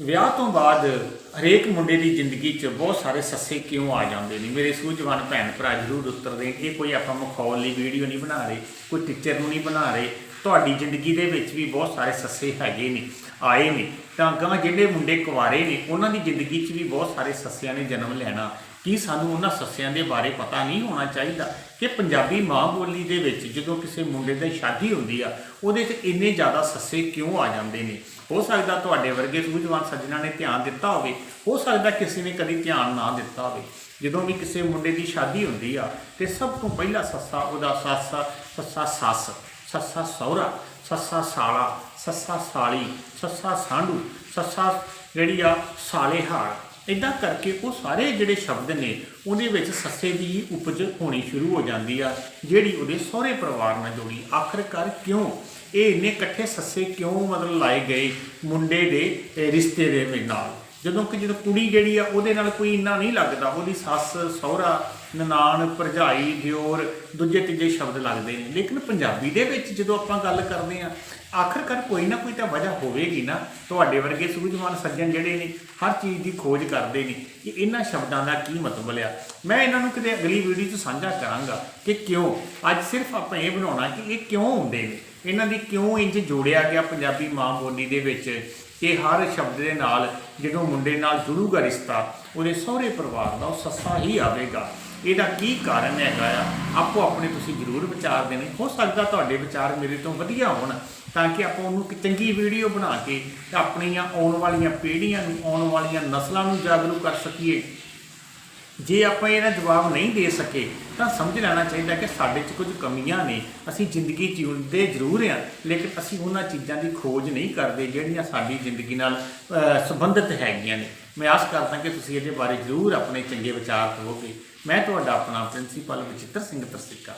ਵਿਆਹ ਤੋਂ ਬਾਅਦ ਹਰੇਕ ਮੁੰਡੇ ਦੀ ਜ਼ਿੰਦਗੀ 'ਚ ਬਹੁਤ ਸਾਰੇ ਸੱਸੇ ਕਿਉਂ ਆ ਜਾਂਦੇ ਨੇ? ਮੇਰੇ ਸੂਝਵਾਨ ਭੈਣ ਭਰਾ ਜ਼ਰੂਰ ਉੱਤਰ ਦੇਣ ਇਹ ਕੋਈ ਆਪਾਂ ਮਖੌਲ ਲਈ ਵੀਡੀਓ ਨਹੀਂ ਬਣਾ ਰਹੇ, ਕੋਈ ਟੀਚਰ ਨੂੰ ਨਹੀਂ ਬਣਾ ਰਹੇ, ਤੁਹਾਡੀ ਜ਼ਿੰਦਗੀ ਦੇ ਵਿੱਚ ਵੀ ਬਹੁਤ ਸਾਰੇ ਸੱਸੇ ਹੈਗੇ ਨੇ, ਆਏ ਨੇ। ਤਾਂ ਅਗਾਂਹ ਜਿਹੜੇ ਮੁੰਡੇ ਕੁਆਰੇ ਨੇ, ਉਹਨਾਂ ਦੀ ਜ਼ਿੰਦਗੀ 'ਚ ਵੀ ਬਹੁਤ ਸਾਰੇ ਸੱਸਿਆਂ ਨੇ ਜਨਮ ਲੈਣਾ। ਕੀ ਸਾਨੂੰ ਉਹਨਾਂ ਸੱਸਿਆਂ ਦੇ ਬਾਰੇ ਪਤਾ ਨਹੀਂ ਹੋਣਾ ਚਾਹੀਦਾ ਕਿ ਪੰਜਾਬੀ ਮਾਂ ਬੋਲੀ ਦੇ ਵਿੱਚ ਜਦੋਂ ਕਿਸੇ ਮੁੰਡੇ ਦੀ ਸ਼ਾਦੀ ਹੁੰਦੀ ਆ, ਉਹਦੇ 'ਚ ਇੰਨੇ ਜ਼ਿਆਦਾ ਸੱਸੇ ਕਿਉਂ ਆ ਜਾਂਦੇ ਨੇ? ਹੋ ਸਕਦਾ ਤੁਹਾਡੇ ਵਰਗੇ ਸੂਝਵਾਨ ਸੱਜਣਾ ਨੇ ਧਿਆਨ ਦਿੱਤਾ ਹੋਵੇ, ਹੋ ਸਕਦਾ ਕਿਸੇ ਨੇ ਕਦੀ ਧਿਆਨ ਨਾ ਦਿੱਤਾ ਹੋਵੇ। ਜਦੋਂ ਵੀ ਕਿਸੇ ਮੁੰਡੇ ਦੀ ਸ਼ਾਦੀ ਹੁੰਦੀ ਆ, ਤੇ ਸਭ ਤੋਂ ਪਹਿਲਾ ਸੱਸਾ, ਉਹਦਾ ਸੱਸ, ਸੱਸਾ ਸੱਸ, ਸੱਸਾ ਸਹੁਰਾ, ਸੱਸਾ ਸਾਲਾ, ਸੱਸਾ ਸਾਲੀ, ਸੱਸਾ ਸਾਂਢੂ, ਸੱਸਾ ਜਿਹੜੀ ਆ ਸਾਲੇ ਹਾਰ ਇਦਾਂ ਕਰਕੇ ਉਹ ਸਾਰੇ ਜਿਹੜੇ ਸ਼ਬਦ ਨੇ, ਉਹਦੇ ਵਿੱਚ ਸੱਸੇ ਦੀ ਉਪਜ ਹੋਣੀ ਸ਼ੁਰੂ ਹੋ ਜਾਂਦੀ ਆ, ਜਿਹੜੀ ਉਹਦੇ ਸਹੁਰੇ ਪਰਿਵਾਰ ਨਾਲ ਜੁੜੀ। ਆਖਰਕਾਰ ਕਿਉਂ? ਇਹ ਇੰਨੇ ਇਕੱਠੇ ਸੱਸੇ ਕਿਉਂ ਮਤਲਬ ਲਾਏ ਗਏ ਮੁੰਡੇ ਦੇ ਰਿਸ਼ਤੇ ਦੇ ਨਾਲ? ਜਦੋਂ ਕਿ ਜਦੋਂ ਕੁੜੀ ਜਿਹੜੀ ਆ, ਉਹਦੇ ਨਾਲ ਕੋਈ ਇੰਨਾ ਨਹੀਂ ਲੱਗਦਾ। ਉਹਦੀ ਸੱਸ, ਸਹੁਰਾ, ਨਨਾਣ, ਭਰਜਾਈ, ਦਿਓਰ, ਦੂਜੇ ਤੀਜੇ ਸ਼ਬਦ ਲੱਗਦੇ ਨੇ। ਲੇਕਿਨ ਪੰਜਾਬੀ ਦੇ ਵਿੱਚ ਜਦੋਂ ਆਪਾਂ ਗੱਲ ਕਰਦੇ ਆ, ਆਖਰਕਾਰ ਕੋਈ ਨਾ ਕੋਈ ਤਾਂ ਵਜ੍ਹਾ ਹੋਵੇਗੀ ਨਾ। ਤੁਹਾਡੇ ਵਰਗੇ ਸੂਝਵਾਨ ਸੱਜਣ ਜਿਹੜੇ ਨੇ, ਹਰ ਚੀਜ਼ ਦੀ ਖੋਜ ਕਰਦੇ ਨੇ ਕਿ ਇਹਨਾਂ ਸ਼ਬਦਾਂ ਦਾ ਕੀ ਮਤਲਬ ਲਿਆ ਮੈਂ ਇਹਨਾਂ ਨੂੰ ਕਿਤੇ ਅਗਲੀ ਵੀਡੀਓ 'ਚ ਸਾਂਝਾ ਕਰਾਂਗਾ ਕਿ ਕਿਉਂ? ਅੱਜ ਸਿਰਫ ਆਪਾਂ ਇਹ ਬਣਾਉਣਾ ਕਿ ਇਹ ਕਿਉਂ ਹੁੰਦੇ ਨੇ? ਇਹਨਾਂ ਦੀ ਕਿਉਂ ਇੰਜ ਜੋੜਿਆ ਗਿਆ ਪੰਜਾਬੀ ਮਾਂ ਬੋਲੀ ਦੇ ਵਿੱਚ? ਕਿ ਹਰ ਸ਼ਬਦ ਦੇ ਨਾਲ ਜਦੋਂ ਮੁੰਡੇ ਨਾਲ ਜੁੜੂਗਾ ਰਿਸ਼ਤਾ, ਉਹਦੇ ਸਹੁਰੇ ਪਰਿਵਾਰ ਦਾ ਉਹ ਸੱਸਾ ਹੀ ਆਵੇਗਾ। ਇਹਦਾ ਕੀ ਕਾਰਨ ਹੈਗਾ ਆ? ਆਪੋ ਆਪਣੇ ਤੁਸੀਂ ਜ਼ਰੂਰ ਵਿਚਾਰ ਦੇਣੇ। ਹੋ ਸਕਦਾ ਤੁਹਾਡੇ ਵਿਚਾਰ ਮੇਰੇ ਤੋਂ ਵਧੀਆ ਹੋਣ, ਤਾਂ ਕਿ ਆਪਾਂ ਉਹਨੂੰ ਇੱਕ ਚੰਗੀ ਵੀਡੀਓ ਬਣਾ ਕੇ ਆਪਣੀਆਂ ਆਉਣ ਵਾਲੀਆਂ ਪੀੜ੍ਹੀਆਂ ਨੂੰ, ਆਉਣ ਵਾਲੀਆਂ ਨਸਲਾਂ ਨੂੰ ਜਾਗਰੂਕ ਕਰ ਸਕੀਏ। ਜੇ ਆਪਾਂ ਇਹਦਾ ਜਵਾਬ ਨਹੀਂ ਦੇ ਸਕੇ, ਤਾਂ ਸਮਝ ਲੈਣਾ ਚਾਹੀਦਾ ਕਿ ਸਾਡੇ 'ਚ ਕੁਝ ਕਮੀਆਂ ਨੇ। ਅਸੀਂ ਜ਼ਿੰਦਗੀ ਜਿਉਂਦੇ ਜ਼ਰੂਰ ਹਾਂ, ਲੇਕਿਨ ਅਸੀਂ ਉਹਨਾਂ ਚੀਜ਼ਾਂ ਦੀ ਖੋਜ ਨਹੀਂ ਕਰਦੇ ਜਿਹੜੀਆਂ ਸਾਡੀ ਜ਼ਿੰਦਗੀ ਨਾਲ ਸੰਬੰਧਿਤ ਹੈਗੀਆਂ ਨੇ। ਮੈਂ ਆਸ ਕਰਦਾ ਕਿ ਤੁਸੀਂ ਇਹਦੇ ਬਾਰੇ ਜ਼ਰੂਰ ਆਪਣੇ ਚੰਗੇ ਵਿਚਾਰ ਦਿਓਗੇ ਮੈਂ ਤੁਹਾਡਾ ਆਪਣਾ ਪ੍ਰਿੰਸੀਪਲ ਵਿਚਿੱਤਰ ਸਿੰਘ ਤਰਸਿੱਕਾ।